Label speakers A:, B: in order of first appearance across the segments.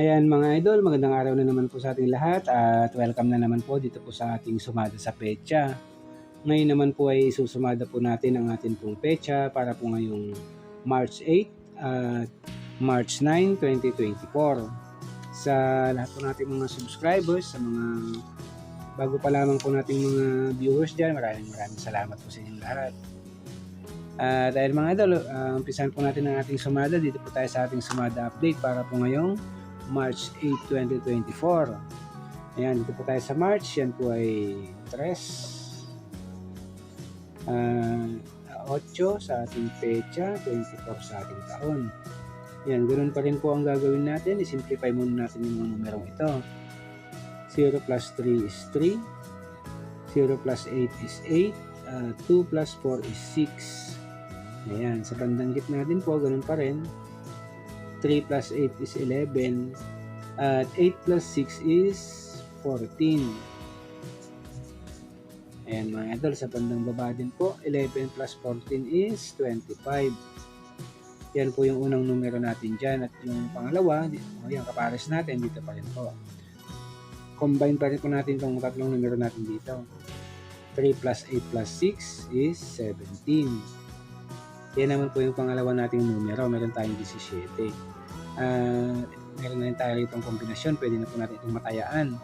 A: Ayan mga idol, magandang araw na naman po sa ating lahat at welcome na naman po dito po sa ating sumada sa pecha. Ngayon naman po ay susumada po natin ang ating pong pecha para po ngayong March 8 at March 9, 2024. Sa lahat po nating mga subscribers, sa mga bago pa lamang po nating mga viewers dyan, maraming maraming salamat po sa inyong lahat. At dahil mga idol, uh, umpisan po natin ang ating sumada. Dito po tayo sa ating sumada update para po ngayong March 8, 2024. Ayan, dito po tayo sa March. Yan po ay 3. Uh, 8 sa ating pecha, 24 sa ating taon. Yan, ganoon pa rin po ang gagawin natin. I-simplify muna natin yung mga numerong ito. 0 plus 3 is 3. 0 plus 8 is 8. Uh, 2 plus 4 is 6. Ayan, sa bandang gitna din po, ganun pa rin. 3 plus 8 is 11. At 8 plus 6 is 14. Ayan mga idol, sa bandang baba din po, 11 plus 14 is 25. Yan po yung unang numero natin dyan. At yung pangalawa, yung kapares natin, dito pa rin po. Combine pa rin po natin itong tatlong numero natin dito. 3 plus 8 plus 6 is 17. Yan naman po yung pangalawa nating numero. Meron tayong 17. Uh, meron na rin tayo itong kombinasyon. Pwede na po natin itong matayaan.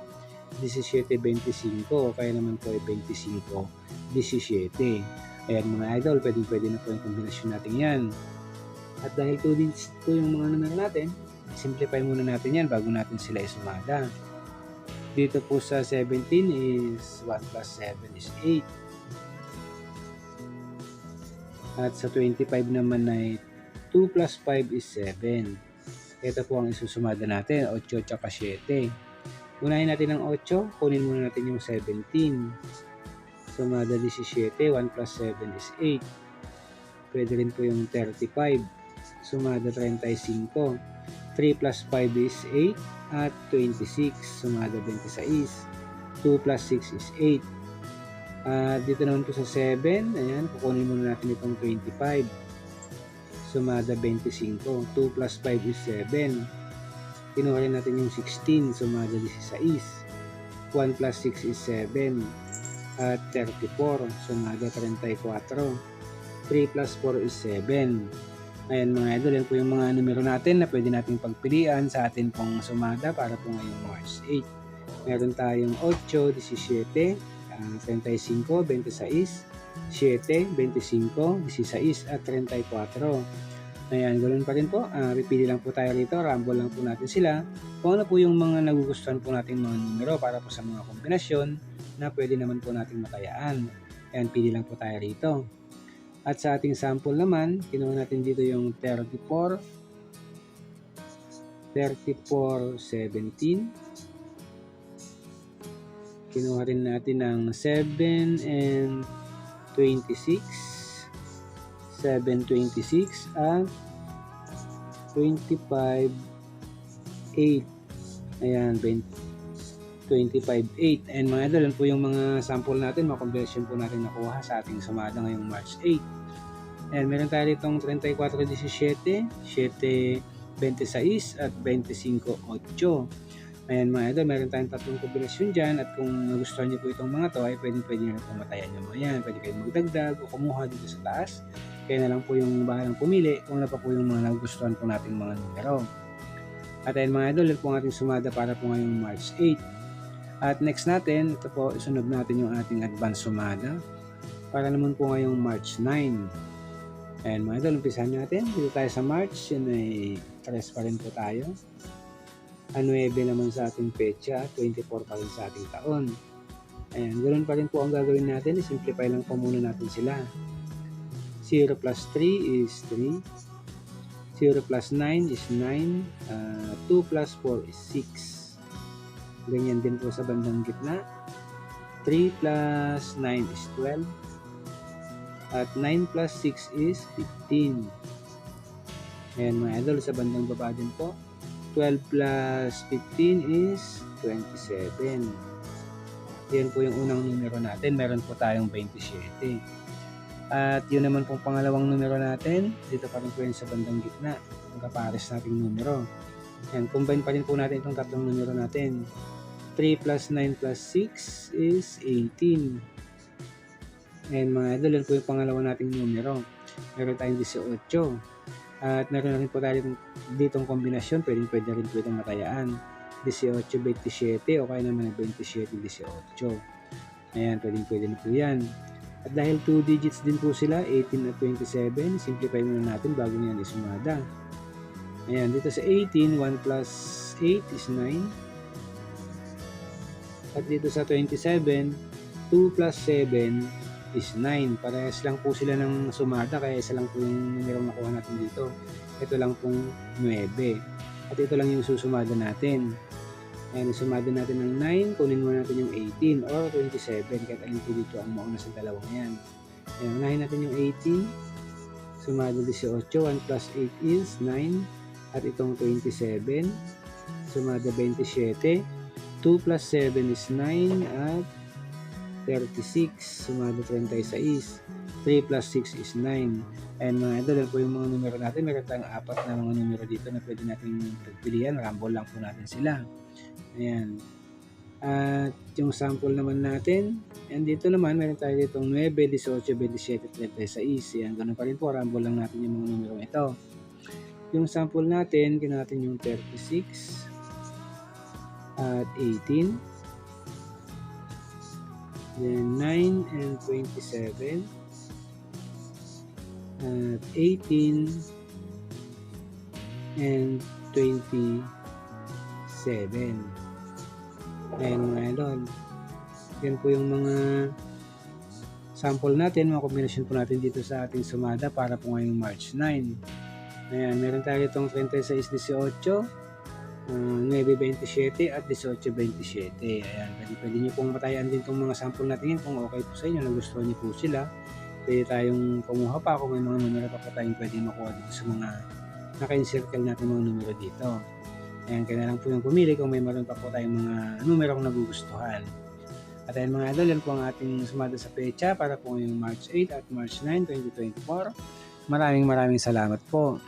A: 17-25. Kaya naman po ay 25-17. Ayan mga idol, pwede, pwede na po yung kombinasyon natin yan. At dahil 2 digits po yung mga numero natin, simplify muna natin yan bago natin sila isumada. Dito po sa 17 is 1 plus 7 is 8. At sa 25 naman ay 2 plus 5 is 7. Ito po ang isusumada natin, 8 at 7. Unahin natin ang 8, kunin muna natin yung 17. Sumada 17, 1 plus 7 is 8. Pwede rin po yung 35. Sumada 35. 3 plus 5 is 8 at 26. Sumada 26. 2 plus 6 is 8 Uh, dito naman po sa 7, ayan, kukunin muna natin itong 25. Sumada 25. 2 plus 5 is 7. Kinuha rin natin yung 16. Sumada 16. 1 plus 6 is 7. At 34. Sumada 34. 3 plus 4 is 7. Ayan mga idol, yan po yung mga numero natin na pwede nating pagpilian sa atin pong sumada para po ngayong March 8. Meron tayong 8, 17, uh, 35, 26, 7, 25, 16 at 34. Ayan, ganoon pa rin po. Uh, pipili lang po tayo rito. Rumble lang po natin sila. Kung ano po yung mga nagugustuhan po natin mga numero para po sa mga kombinasyon na pwede naman po natin matayaan. Ayan, pili lang po tayo rito. At sa ating sample naman, kinuha natin dito yung 34, 34, 17, kinuha rin natin ng 7 and 26 726 at 25 8 ayan 25 8 and mga idol po yung mga sample natin mga conversion po natin nakuha sa ating sumada ngayong March 8 and meron tayo ditong 34 17 7 26 at 25 8 Ayan mga idol, meron tayong tatlong kombinasyon dyan at kung nagustuhan niyo po itong mga to ay pwede pwede nyo itong matayan nyo mga yan. Pwede kayong magdagdag o kumuha dito sa taas. Kaya na lang po yung bahalang pumili kung ano pa po yung mga nagustuhan po nating mga numero. At ayan mga idol, ito po ang ating sumada para po ngayong March 8. At next natin, ito po, isunod natin yung ating advance sumada para naman po ngayong March 9. Ayan mga idol, umpisahan natin. Dito tayo sa March, yun ay 3 pa rin po tayo. 9 naman sa ating pecha, 24 pa rin sa ating taon. Ayan, ganoon pa rin po ang gagawin natin. Simplify lang po muna natin sila. 0 plus 3 is 3. 0 plus 9 is 9. Uh, 2 plus 4 is 6. Ganyan din po sa bandang gitna. 3 plus 9 is 12. At 9 plus 6 is 15. Ayan mga idol, sa bandang baba din po. 12 plus 15 is 27. Yan po yung unang numero natin. Meron po tayong 27. At yun naman pong pangalawang numero natin. Dito pa rin po yun sa bandang gitna. Ang kapares nating numero. Yan, combine pa rin po natin itong tatlong numero natin. 3 plus 9 plus 6 is 18. And mga idol, yan po yung pangalawa nating numero. Meron tayong 18. At meron na rin po tayo ditong kombinasyon. Pwede, pwede rin po itong matayaan. 18-27 o kaya naman 27-18. Ayan, pwede, pwede na po yan. At dahil 2 digits din po sila, 18 at 27, simplify muna natin bago niyan isumada. Ayan, dito sa 18, 1 plus 8 is 9. At dito sa 27, 2 plus 7 is 9. Parehas lang po sila ng sumada, kaya isa lang po yung numero nakuha natin dito. Ito lang pong 9. At ito lang yung susumada natin. Ayan, sumada natin ng 9, kunin mo natin yung 18 or 27, kahit alin po dito ang mauna sa dalawang yan. Ayan, unahin natin yung 18, sumada 18, 1 plus 8 is 9, at itong 27, sumada 27, 2 plus 7 is 9, at 36, sumada 36, 3 plus 6 is 9. And mga idol, yan po yung mga numero natin. Meron tayong apat na mga numero dito na pwede natin pagpilian. Rumble lang po natin sila. Ayan. At yung sample naman natin, and dito naman, meron tayo dito 9, 18, 27, 36. Ayan, ganun pa rin po. Rumble lang natin yung mga numero ito. Yung sample natin, ginawa natin yung 36 at 18. Then 9 and 27 at 18 and 27. Ayan mga idol. Yan po yung mga sample natin, mga kombinasyon po natin dito sa ating sumada para po ngayong March 9. Ayan, meron tayo itong 36-18, uh, 9-27 at 18-27. Ayan, pwede, pwede nyo pong matayan din itong mga sample natin kung okay po sa inyo, nagustuhan nyo po sila. Pwede tayong kumuha pa kung may mga numero pa po tayong pwede makuha dito sa mga naka-encircle natin mga numero dito. Ayan, kaya lang po yung pumili kung may meron pa po tayong mga numerong nagugustuhan. At ayan mga idol, yan po ang ating sumada sa pecha para po ngayong March 8 at March 9, 2024. Maraming maraming salamat po.